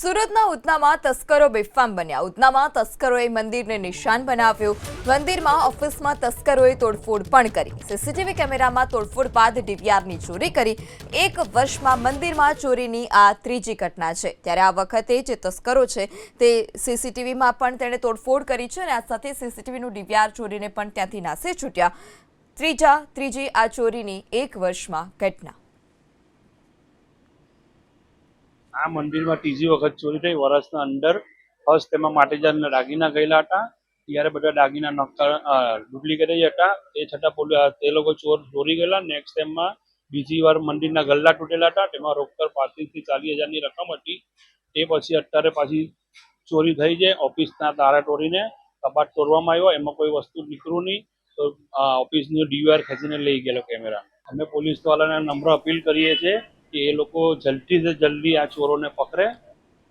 સુરતના ઉધનામાં તસ્કરો બેફામ બન્યા. ઉધનામાં તસ્કરોએ મંદિરને નિશાન બનાવ્યું. મંદિરમાં, ઓફિસમાં તસ્કરોએ તોડફોડ પણ કરી. સીસીટીવી કેમેરામાં તોડફોડ બાદ ડીવીઆરની ચોરી કરી. એક વર્ષમાં મંદિરમાં ચોરીની આ ત્રીજી ઘટના છે. ત્યારે આ વખતે જે તસ્કરો છે, તે સીસીટીવીમાં પણ તેણે તોડફોડ કરી છે અને આ સાથે સીસીટીવીનું ડીવીઆર ચોરીને પણ ત્યાંથી નાસી છૂટ્યા. ત્રીજા, ત્રીજી આ ચોરીની એક વર્ષમાં ઘટના. આ મંદિરમાં ત્રીજી વખત ચોરી થઈ. વર્ષના અંદર ફર્સ્ટ તેમાં માટેજારના દાગીના ગયેલા હતા. ત્યારે બધા દાગીના નક્કર ડુપ્લિકેટ હતા. એ છતાં તે લોકો ચોર, ચોરી ગયેલા. નેક્સ્ટ ટાઈમમાં બીજી વાર મંદિરના ગલ્લા તૂટેલા હતા. તેમાં રોકડ પાંત્રીસથી ચાલીસ હજારની રકમ હતી. તે પછી અત્યારે પાછી ચોરી થઈ છે. ઓફિસના તારા તોડીને કબાટ તોડવામાં આવ્યો. એમાં કોઈ વસ્તુ નીકળ્યું નહીં. તો ઓફિસનું ડીવીઆર ખેંચીને લઈ ગયેલો કેમેરા. અમે પોલીસ વાળાને નમ્ર અપીલ કરીએ છીએ કે એ લોકો જલ્દીથી જલ્દી આ ચોરોને પકડે